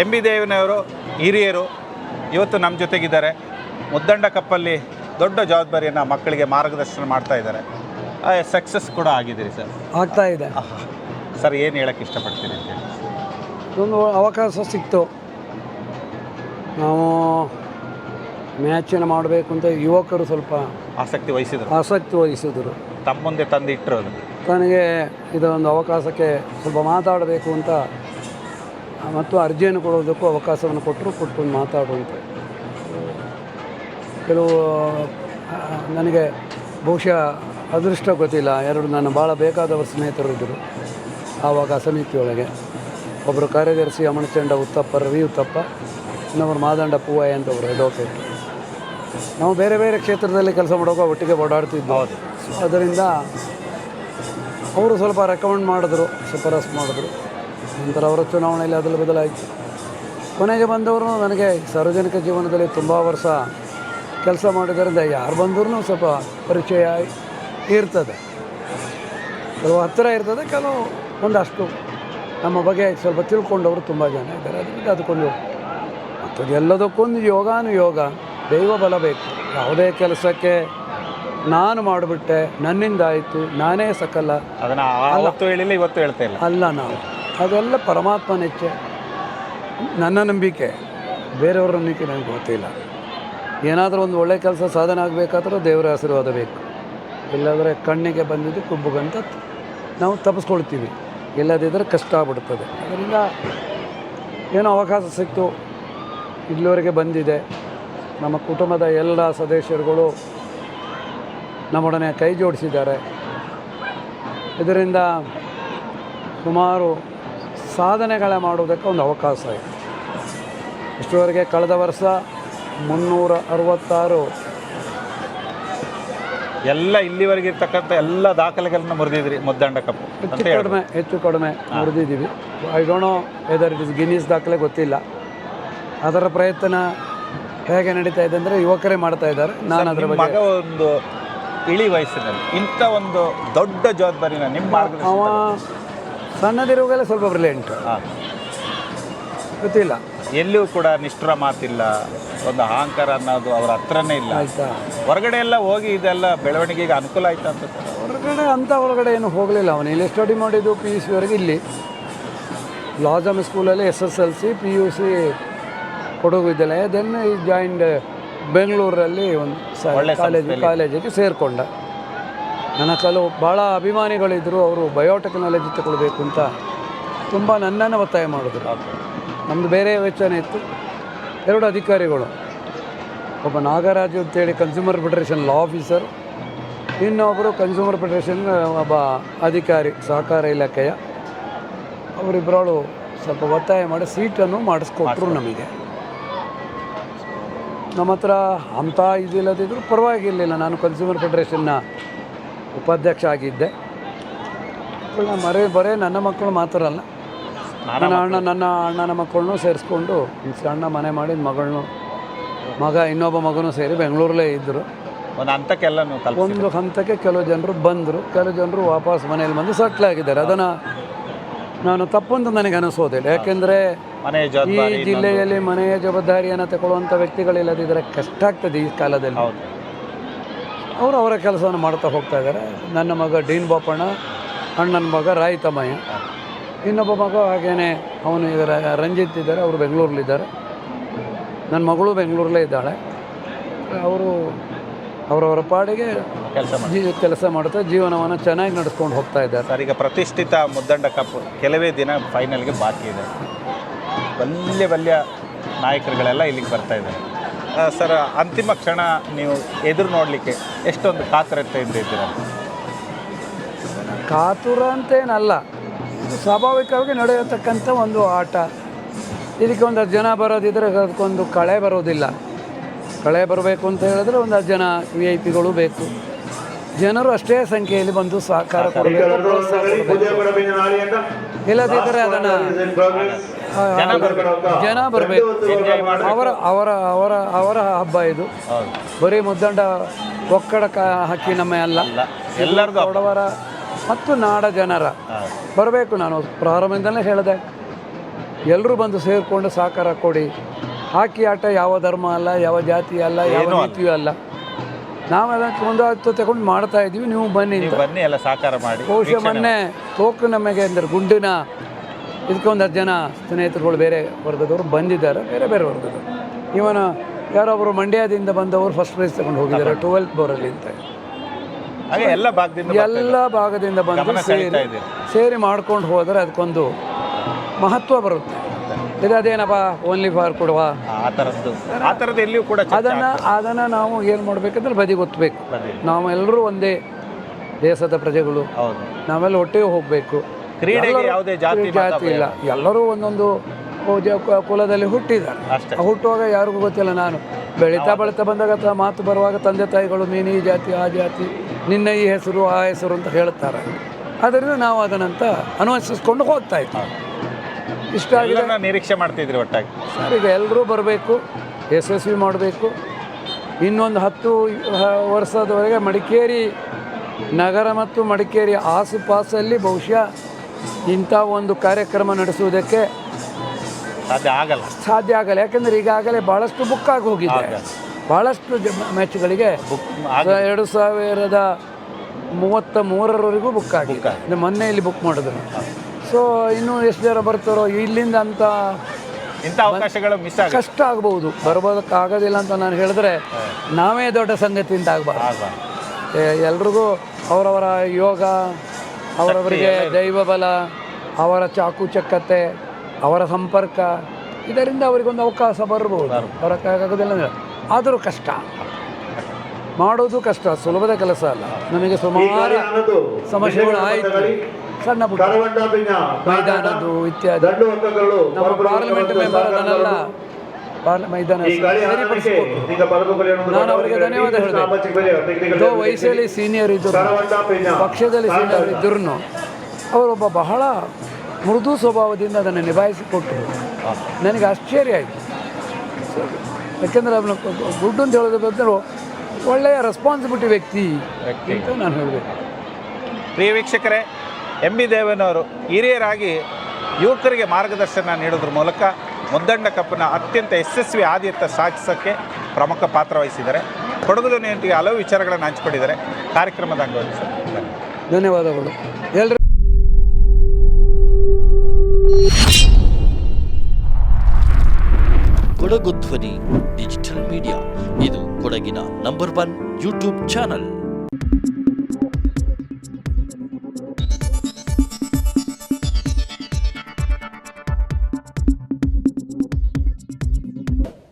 M B ದೇವನವರು ಹಿರಿಯರು ಇವತ್ತು ನಮ್ಮ ಜೊತೆಗಿದ್ದಾರೆ. ಮುದ್ದಂಡ ಕಪ್ಪಲ್ಲಿ ದೊಡ್ಡ ಜವಾಬ್ದಾರಿಯನ್ನು ಮಕ್ಕಳಿಗೆ ಮಾರ್ಗದರ್ಶನ ಮಾಡ್ತಾ ಇದ್ದಾರೆ. ಸಕ್ಸಸ್ ಕೂಡ ಆಗಿದ್ದೀರಿ ಸರ್. ಆಗ್ತಾ ಇದೆ. ಸರ್ ಏನು ಹೇಳಕ್ಕೆ ಇಷ್ಟಪಡ್ತೀರಿ ಒಂದು ಅವಕಾಶ ಸಿಕ್ತು. ನಾವು ಮ್ಯಾಚನ್ನು ಮಾಡಬೇಕು ಅಂತ ಯುವಕರು ಸ್ವಲ್ಪ ಆಸಕ್ತಿ ವಹಿಸಿದರು. ಆಸಕ್ತಿ ವಹಿಸಿದರು. ತಮ್ಮ ಮುಂದೆ ತಂದಿಟ್ಟರು ನನಗೆ ಇದೊಂದು ಅವಕಾಶಕ್ಕೆ ಸ್ವಲ್ಪ ಮಾತಾಡಬೇಕು ಅಂತ ಮತ್ತು ಅರ್ಜಿಯನ್ನು ಕೊಡೋದಕ್ಕೂ ಅವಕಾಶವನ್ನು ಕೊಟ್ಟರು ಕೊಟ್ಕೊಂಡು ಮಾತಾಡುವಂತೆ. ಕೆಲವು ನನಗೆ ಬಹುಶಃ ಅದೃಷ್ಟ ಗೊತ್ತಿಲ್ಲ. ಎರಡು ನಾನು ಭಾಳ ಬೇಕಾದವರು ಸ್ನೇಹಿತರು ಇದ್ದರು. ಆವಾಗ ಸಮಿತಿಯೊಳಗೆ ಒಬ್ಬರು ಕಾರ್ಯದರ್ಶಿ ಅಮಣಚಂಡ ಉತ್ತಪ್ಪ ರವಿ ಉತ್ತಪ್ಪ ಇನ್ನೊಬ್ಬರು ಮಾದಂಡ ಪೂವಯ್ಯ ಅಂತ ಒಬ್ಬರು ಅಡ್ವೊಕೇಟ್ ನಾವು ಬೇರೆ ಬೇರೆ ಕ್ಷೇತ್ರದಲ್ಲಿ ಕೆಲಸ ಮಾಡೋಕೆ ಒಟ್ಟಿಗೆ ಓಡಾಡ್ತಿದ್ವಿ. ಅದರಿಂದ ಅವರು ಸ್ವಲ್ಪ ರೆಕಮೆಂಡ್ ಮಾಡಿದ್ರು ಶಿಫಾರಸ್ ಮಾಡಿದ್ರು. ನಂತರ ಅವರ ಚುನಾವಣೆಯಲ್ಲಿ ಅದಲು ಬದಲಾಯಿತು. ಕೊನೆಗೆ ಬಂದವರು ನನಗೆ ಸಾರ್ವಜನಿಕ ಜೀವನದಲ್ಲಿ ತುಂಬ ವರ್ಷ ಕೆಲಸ ಮಾಡಿದ್ದರಿಂದ ಯಾರು ಬಂದರೂ ಸ್ವಲ್ಪ ಪರಿಚಯ ಇರ್ತದೆ. ಕೆಲವು ಹತ್ತಿರ ಇರ್ತದೆ ಕೆಲವು ಒಂದಷ್ಟು. ನಮ್ಮ ಬಗ್ಗೆ ಸ್ವಲ್ಪ ತಿಳ್ಕೊಂಡವರು ತುಂಬ ಜನ ಇದ್ದಾರೆ. ಅದರಿಂದ ಅದಕ್ಕೊಂದು ಮತ್ತು ಎಲ್ಲದಕ್ಕೊಂದು ಯೋಗಾನುಯೋಗ ದೈವ ಬಲ ಬೇಕು. ಯಾವುದೇ ಕೆಲಸಕ್ಕೆ ನಾನು ಮಾಡಿಬಿಟ್ಟೆ ನನ್ನಿಂದ ಆಯಿತು ನಾನೇ ಸಕಲ್ಲ ಅದನ್ನು ಆವತ್ತು ಹೇಳಿಲ್ಲ ಇವತ್ತು ಹೇಳ್ತಾ ಇಲ್ಲ. ಅಲ್ಲ ನಾವು. ಅದೆಲ್ಲ ಪರಮಾತ್ಮನ ಇಚ್ಛೆ. ನನ್ನ ನಂಬಿಕೆ. ಬೇರೆಯವ್ರ ನಂಬಿಕೆ ನನಗೆ ಗೊತ್ತಿಲ್ಲ. ಏನಾದರೂ ಒಂದು ಒಳ್ಳೆ ಕೆಲಸ ಸಾಧನೆ ಆಗಬೇಕಾದ್ರೆ ದೇವರ ಆಶೀರ್ವಾದ ಬೇಕು. ಇಲ್ಲಾಂದರೆ ಕಣ್ಣಿಗೆ ಬಂದಿದ್ದು ಕುಬ್ಬುಗಂತ ನಾವು ತಪ್ಪಿಸ್ಕೊಳ್ತೀವಿ ಇಲ್ಲದಿದ್ದರೆ ಕಷ್ಟ ಆಗ್ಬಿಡ್ತದೆ. ಅದರಿಂದ ಏನೋ ಅವಕಾಶ ಸಿಕ್ತು. ಇಲ್ಲಿವರೆಗೆ ಬಂದಿದೆ. ನಮ್ಮ ಕುಟುಂಬದ ಎಲ್ಲ ಸದಸ್ಯರುಗಳು ನಮ್ಮೊಡನೆ ಕೈ ಜೋಡಿಸಿದ್ದಾರೆ. ಇದರಿಂದ ಸುಮಾರು ಸಾಧನೆಗಳ ಮಾಡುವುದಕ್ಕೆ ಒಂದು ಅವಕಾಶ ಇದೆ. ಇಷ್ಟುವರೆಗೆ ಕಳೆದ ವರ್ಷ ಮುನ್ನೂರ ಅರವತ್ತಾರು ಎಲ್ಲ ಇಲ್ಲಿವರೆಗೆ ಇರ್ತಕ್ಕಂಥ ಎಲ್ಲ ದಾಖಲೆಗಳನ್ನ ಮುರಿದಿದ್ರಿ ಮುದ್ದಂಡ ಕಪ್ಪು ಹೆಚ್ಚು ಕಡಿಮೆ ಹೆಚ್ಚು ಕಡಿಮೆ ಮುರಿದಿದ್ದೀವಿ. I don't know whether it is Guinness ದಾಖಲೆ ಗೊತ್ತಿಲ್ಲ. ಅದರ ಪ್ರಯತ್ನ ಹೇಗೆ ನಡೀತಾ ಇದೆ ಅಂದರೆ ಯುವಕರೇ ಮಾಡ್ತಾ ಇದ್ದಾರೆ. ನಾನು ಅದರ ಬಗ್ಗೆ ಮಗ ಒಂದು ಇಳಿ ವಯಸ್ಸಿನಲ್ಲಿ ಇಂಥ ಒಂದು ದೊಡ್ಡ ಜವಾಬ್ದಾರಿನ ನಿಮ್ಮ ಅವ ಸಣ್ಣದಿರುವಾಗಲೇ ಸ್ವಲ್ಪ ಬ್ರಿಲಿಯಂಟ್ ಹಾಂ. ಗೊತ್ತಿಲ್ಲ. ಎಲ್ಲಿಯೂ ಕೂಡ ನಿಷ್ಠುರ ಮಾತಿಲ್ಲ ಒಂದು ಅಹಂಕಾರ ಅನ್ನೋದು ಅವ್ರ ಹತ್ರನೇ ಇಲ್ಲ. ಆಯಿತಾ? ಹೊರಗಡೆ ಎಲ್ಲ ಹೋಗಿ ಇದೆಲ್ಲ ಬೆಳವಣಿಗೆಗೆ ಅನುಕೂಲ ಆಯ್ತು ಅಂತ ಹೊರಗಡೆ ಅಂತ ಒಳಗಡೆ ಏನು ಹೋಗಲಿಲ್ಲ ಅವನು. ಇಲ್ಲಿ ಸ್ಟಡಿ ಮಾಡಿದ್ದು ಪಿ ಯು ಸಿವರೆಗೆ ಇಲ್ಲಿ. ಲಾಜಮ್ ಸ್ಕೂಲಲ್ಲಿ S S L C P U C Kodagu Vidyalaya then ಈ ಜಾಯಿಂಡ್ ಬೆಂಗಳೂರಲ್ಲಿ ಒಂದು ಒಳ್ಳೆ ಕಾಲೇಜ್. ಕಾಲೇಜಿಗೆ ಸೇರಿಕೊಂಡ. ನನ್ನ ಕೆಲವು ಭಾಳ ಅಭಿಮಾನಿಗಳಿದ್ದರು ಅವರು ಬಯೋಟೆಕ್ನಾಲಜಿ ತಗೊಳ್ಬೇಕು ಅಂತ ತುಂಬ ನನ್ನನ್ನು ಒತ್ತಾಯ ಮಾಡಿದ್ರು. ನಮ್ಮದು ಬೇರೆ ವೆಚ್ಚನೇ ಇತ್ತು. ಎರಡು ಅಧಿಕಾರಿಗಳು ಒಬ್ಬ ನಾಗರಾಜು ಅಂತೇಳಿ ಕನ್ಸ್ಯೂಮರ್ ಫೆಡರೇಷನ್ ಲಾ ಆಫೀಸರ್ ಇನ್ನೊಬ್ಬರು ಕನ್ಸ್ಯೂಮರ್ ಫೆಡರೇಷನ್ ಒಬ್ಬ ಅಧಿಕಾರಿ ಸಹಕಾರ ಇಲಾಖೆಯ. ಅವರಿಬ್ಬರಳು ಸ್ವಲ್ಪ ಒತ್ತಾಯ ಮಾಡಿ ಸೀಟನ್ನು ಮಾಡಿಸ್ಕೊಟ್ರು ನಮಗೆ. ನಮ್ಮ ಹತ್ರ ಅಂಥ ಇದಿಲ್ಲದಿದ್ದರೂ ಪರವಾಗಿರಲಿಲ್ಲ. ನಾನು ಕನ್ಸ್ಯೂಮರ್ ಫೆಡರೇಷನ್ನ ಉಪಾಧ್ಯಕ್ಷ ಆಗಿದ್ದೆ ಮಕ್ಕಳನ್ನ ಮರೆ ಬರೇ ನನ್ನ ಮಕ್ಕಳು ಮಾತ್ರ ಅಲ್ಲ. ನನ್ನ ಅಣ್ಣ ನನ್ನ ಅಣ್ಣನ ಮಕ್ಕಳನ್ನೂ ಸೇರಿಸ್ಕೊಂಡು ಅಣ್ಣ ಮನೆ ಮಾಡಿ ಮಗಳನ್ನೂ ಮಗ ಇನ್ನೊಬ್ಬ ಮಗನೂ ಸೇರಿ ಬೆಂಗಳೂರಲ್ಲೇ ಇದ್ದರು ಒಂದು ಹಂತಕ್ಕೆಲ್ಲ ಒಂದು ಹಂತಕ್ಕೆ ಕೆಲವು ಜನರು ಬಂದರು. ಕೆಲವು ಜನರು ವಾಪಸ್ ಮನೆಯಲ್ಲಿ ಬಂದು ಸಟ್ಲ್ ಆಗಿದ್ದಾರೆ. ಅದನ್ನು ನಾನು ತಪ್ಪು ಅಂತ ನನಗೆ ಅನಿಸೋದಿಲ್ಲ ಯಾಕೆಂದರೆ ಈ ಜಿಲ್ಲೆಯಲ್ಲಿ ಮನೆಯ ಜವಾಬ್ದಾರಿಯನ್ನು ತಗೊಳ್ಳುವಂಥ ವ್ಯಕ್ತಿಗಳಿಲ್ಲದಿದ್ದರೆ ಕಷ್ಟ ಆಗ್ತದೆ ಈ ಕಾಲದಲ್ಲಿ. ಅವರು ಅವರ ಕೆಲಸವನ್ನು ಮಾಡ್ತಾ ಹೋಗ್ತಾ ಇದ್ದಾರೆ. ನನ್ನ ಮಗ ಡೀನ್ ಬಾಪಣ್ಣ ಅಣ್ಣನ ಮಗ ರಾಯ್ ತಮ್ಮಯ್ಯ ಇನ್ನೊಬ್ಬ ಮಗ ಹಾಗೇನೆ ಅವನು ಈಗ ರಂಜಿತ್ ಇದ್ದಾರೆ ಅವರು ಬೆಂಗಳೂರಲ್ಲಿದ್ದಾರೆ. ನನ್ನ ಮಗಳು ಬೆಂಗಳೂರಲ್ಲೇ ಇದ್ದಾಳೆ. ಅವರು ಅವರವರ ಪಾಡಿಗೆ ಕೆಲಸ ಕೆಲಸ ಮಾಡ್ತಾ ಜೀವನವನ್ನು ಚೆನ್ನಾಗಿ ನಡೆಸ್ಕೊಂಡು ಹೋಗ್ತಾ ಇದ್ದಾರೆ. ಸರ್ ಈಗ ಪ್ರತಿಷ್ಠಿತ ಮುದ್ದಂಡ ಕಪ್ ಕೆಲವೇ ದಿನ ಫೈನಲ್ಗೆ ಬಾಕಿ ಇದೆ. ಬಲ್ಯ ಬಲ್ಯ ನಾಯಕರುಗಳೆಲ್ಲ ಇಲ್ಲಿಗೆ ಬರ್ತಾ ಇದ್ದಾರೆ. ಸರ್ ಅಂತಿಮ ಕ್ಷಣ ನೀವು ಎದುರು ನೋಡಲಿಕ್ಕೆ ಎಷ್ಟೊಂದು ಕಾತುರತೆ ಇದ್ದಿದ್ದೀರ ಕಾತುರ ಅಂತೇನಲ್ಲ ಇದು ಸ್ವಾಭಾವಿಕವಾಗಿ ನಡೆಯತಕ್ಕಂಥ ಒಂದು ಆಟ. ಇದಕ್ಕೆ ಒಂದು ಹತ್ತು ಜನ ಬರೋದಿದ್ರೆ ಅದಕ್ಕೊಂದು ಕಳೆ ಬರೋದಿಲ್ಲ. ಕಳೆ ಬರಬೇಕು ಅಂತ ಹೇಳಿದ್ರೆ ಒಂದು ಹತ್ತು ಜನ ವಿ ಐ ಪಿಗಳು ಬೇಕು. ಜನರು ಅಷ್ಟೇ ಸಂಖ್ಯೆಯಲ್ಲಿ ಬಂದು ಸಹಕಾರ ಕೊಡಬೇಕು ಇಲ್ಲದಿದ್ದರೆ ಅದನ್ನು ಜನ ಬರಬೇಕು. ಅವರ ಅವರ ಅವರ ಅವರ ಹಬ್ಬ ಇದು. ಬರೀ ಮುದ್ದಂಡ ಒಕ್ಕಡ ಹಾಕಿ ನಮ್ಮ ಅಲ್ಲ ಹಬ್ಬ. ಮತ್ತು ನಾಡ ಜನರ. ಬರಬೇಕು ನಾನು. ಪ್ರಾರಂಭದಿಂದಲೇ ಹೇಳಿದೆ. ಎಲ್ಲರೂ ಬಂದು ಸೇರಿಕೊಂಡು ಸಹಕಾರ ಕೊಡಿ. ಹಾಕಿ ಆಟ ಯಾವ ಧರ್ಮ ಅಲ್ಲ ಯಾವ ಜಾತಿ ಅಲ್ಲ ಯಾವ ರೀತಿಯೂ ಅಲ್ಲ. ನೀತಿಯೂ ಅಲ್ಲ. ನಾವು ಅದಕ್ಕೆ ಒಂದು ಹತ್ತು ತಗೊಂಡು ಮಾಡ್ತಾ ಇದ್ದೀವಿ ನೀವು ಬನ್ನಿ ಬನ್ನಿ ಎಲ್ಲ ಸಹಕಾರ ಮಾಡಿ. ಬಹುಶಃ ಮೊನ್ನೆ ತೋಕು ನಮಗೆ ಅಂದರೆ ಗುಂಡಿನ ಇದಕ್ಕೆ ಒಂದು ಹತ್ತು ಜನ ಸ್ನೇಹಿತರುಗಳು ಬೇರೆ ವರ್ಗದವರು ಬಂದಿದ್ದಾರೆ ಬೇರೆ ಬೇರೆ ವರ್ಗದವರು. ಇವನ ಯಾರೊಬ್ಬರು ಮಂಡ್ಯದಿಂದ ಬಂದವರು ಫಸ್ಟ್ ಪ್ರೈಸ್ ತಗೊಂಡು ಹೋಗಿದ್ದಾರೆ ಟ್ವೆಲ್ತ್ ಬೋರಲ್ಲಿ ಅಂತ. ಹಾಗೆ ಎಲ್ಲ ಭಾಗದಿಂದ ಎಲ್ಲ ಭಾಗದಿಂದ ಬಂದು ಸೇರಿ ಸೇರಿ ಮಾಡ್ಕೊಂಡು ಹೋದರೆ ಅದಕ್ಕೊಂದು ಮಹತ್ವ ಬರುತ್ತೆ. ಇದು ಅದೇನಪ್ಪ ಓನ್ಲಿ ಫಾರ್ ಕೊಡುವ? ಎಲ್ಲಿಯೂ ಕೂಡ ಅದನ್ನು ಅದನ್ನು ನಾವು ಏನು ಮಾಡಬೇಕಂದ್ರೆ ಬದಿಗೊತ್ತಬೇಕು ನಾವು ನಾವೆಲ್ಲರೂ ಒಂದೇ ದೇಶದ ಪ್ರಜೆಗಳು. ಹೌದು. ನಾವೆಲ್ಲ ಒಟ್ಟಿಗೆ ಹೋಗಬೇಕು. ಕ್ರೀಡೆಗೆ ಯಾವುದೇ ಜಾತಿ ಜಾತಿ ಇಲ್ಲ. ಎಲ್ಲರೂ ಒಂದೊಂದು ಕುಲದಲ್ಲಿ ಹುಟ್ಟಿದ್ದಾರೆ. ಹುಟ್ಟುವಾಗ ಯಾರಿಗೂ ಗೊತ್ತಿಲ್ಲ ನಾನು. ಬೆಳೀತಾ ಬೆಳೀತಾ ಬಂದಾಗ ಮಾತು ಬರುವಾಗ ತಂದೆ ತಾಯಿಗಳು ನೀನು ಈ ಜಾತಿ ಆ ಜಾತಿ ನಿನ್ನ ಈ ಹೆಸರು ಆ ಹೆಸರು ಅಂತ ಹೇಳ್ತಾರೆ. ಅದರಿಂದ ನಾವು ಅದನ್ನಂತ ಅನುಸರಿಸ್ಕೊಂಡು ಹೋಗ್ತಾ ಇದ್ದೀವಿ ಇಷ್ಟ ಆಗಿದೆ. ಎಲ್ಲರನ್ನ ನಿರೀಕ್ಷೆ ಮಾಡ್ತಿದ್ರಿ ಒಟ್ಟಾಗಿ? ಸರ್ ಈಗ ಎಲ್ಲರೂ ಬರಬೇಕು ಯಶಸ್ವಿ ಮಾಡಬೇಕು. ಇನ್ನೊಂದು ಹತ್ತು ವರ್ಷದವರೆಗೆ ಮಡಿಕೇರಿ ನಗರ ಮತ್ತು ಮಡಿಕೇರಿ ಆಸುಪಾಸಲ್ಲಿ ಬಹುಶಃ ಇಂಥ ಒಂದು ಕಾರ್ಯಕ್ರಮ ನಡೆಸುವುದಕ್ಕೆ ಸಾಧ್ಯ ಆಗಲ್ಲ. ಸಾಧ್ಯ ಆಗಲ್ಲ. ಯಾಕೆಂದರೆ ಈಗಾಗಲೇ ಭಾಳಷ್ಟು ಬುಕ್ ಆಗಿ ಹೋಗಿದೆ. ಭಾಳಷ್ಟು ಮ್ಯಾಚ್ಗಳಿಗೆ ಎರಡು ಸಾವಿರದ ಮೂವತ್ತ ಮೂರರವರೆಗೂ ಬುಕ್ ಆಗಿದೆ. ಮೊನ್ನೆ ಇಲ್ಲಿ ಬುಕ್ ಮಾಡಿದ್ರು. ಸೊ ಇನ್ನೂ ಎಷ್ಟು ಜನ ಬರ್ತಾರೋ ಇಲ್ಲಿಂದ ಅಂತ ಇಂಥ ಅವಕಾಶಗಳು ಮಿಸ್ ಕಷ್ಟ ಆಗ್ಬೋದು. ಬರ್ಬೋದಕ್ಕಾಗೋದಿಲ್ಲ ಅಂತ ನಾನು ಹೇಳಿದ್ರೆ ನಾವೇ ದೊಡ್ಡ ಸಂಗತಿ ಅಂತ ಆಗಬಾರ್ದು. ಎಲ್ರಿಗೂ ಅವರವರ ಯೋಗ ಅವರವರಿಗೆ ದೈವ ಬಲ ಅವರ ಚಾಕುಚಕ್ಯತೆ ಅವರ ಸಂಪರ್ಕ ಇದರಿಂದ ಅವರಿಗೊಂದು ಅವಕಾಶ ಬರಬಹುದು ಬರೋಕ್ಕಾಗೋದಿಲ್ಲ ಅಂದ್ರೆ. ಆದರೂ ಕಷ್ಟ. ಮಾಡೋದು ಕಷ್ಟ ಸುಲಭದ ಕೆಲಸ ಅಲ್ಲ. ನಮಗೆ ಸುಮಾರು ಸಮಸ್ಯೆಗಳು ಆಯಿತು. ಸಣ್ಣ ಪುಟ್ಟ. ಮೈದಾನದ್ದು ಇತ್ಯಾದಿ. ನಮ್ಮ ಪಾರ್ಲಿಮೆಂಟ್ ಮೆಂಬರ್ ಅದನ್ನೆಲ್ಲ ಮೈದಾನ ನಾನು ಅವರಿಗೆ ಧನ್ಯವಾದ ಹೇಳಿದೆ ವಯಸ್ಸಲ್ಲಿ ಸೀನಿಯರ್ ಇದ್ದರು ಪಕ್ಷದಲ್ಲಿ ಸೀನಿಯರ್ ಇದ್ದರೂ ಅವರೊಬ್ಬ ಬಹಳ ಮೃದು ಸ್ವಭಾವದಿಂದ ಅದನ್ನು ನಿಭಾಯಿಸಿಕೊಟ್ಟರು ನನಗೆ ಆಶ್ಚರ್ಯ ಆಯಿತು. ಯಾಕೆಂದರೆ ಅವನು ದುಡ್ಡು ಅಂತ ಹೇಳೋದು ಬಂದರೂ ಒಳ್ಳೆಯ ರೆಸ್ಪಾನ್ಸಿಬಿಲಿಟಿ ವ್ಯಕ್ತಿ ವ್ಯಕ್ತಿ. ಅಂತ ನಾನು ಹೇಳಬೇಕು. ಪ್ರಿಯ ವೀಕ್ಷಕರೇ ಎಂ ಬಿ ದೇವನವರು ಹಿರಿಯರಾಗಿ ಯುವಕರಿಗೆ ಮಾರ್ಗದರ್ಶನ ನೀಡೋದ್ರ ಮೂಲಕ ಮುದ್ದಂಡ ಕಪ್ಪನ ಅತ್ಯಂತ ಯಶಸ್ವಿ ಆದ್ಯತೆ ಸಾಧಿಸೋಕ್ಕೆ ಪ್ರಮುಖ ಪಾತ್ರ ವಹಿಸಿದ್ದಾರೆ. ಕೊಡಗು ನೇಟಿಗೆ ಹಲವು ವಿಚಾರಗಳನ್ನು ಹಂಚಿಕೊಂಡಿದ್ದಾರೆ. ಕಾರ್ಯಕ್ರಮದ ಅಂಗವಾಗಿ ಸರ್. ಧನ್ಯವಾದಗಳು. ಎಲ್ಲರೂ ಕೊಡಗು ಧ್ವನಿ ಡಿಜಿಟಲ್ ಮೀಡಿಯಾ. ಇದು ಕೊಡಗಿನ ನಂಬರ್ ಒನ್ ಯೂಟ್ಯೂಬ್ ಚಾನಲ್.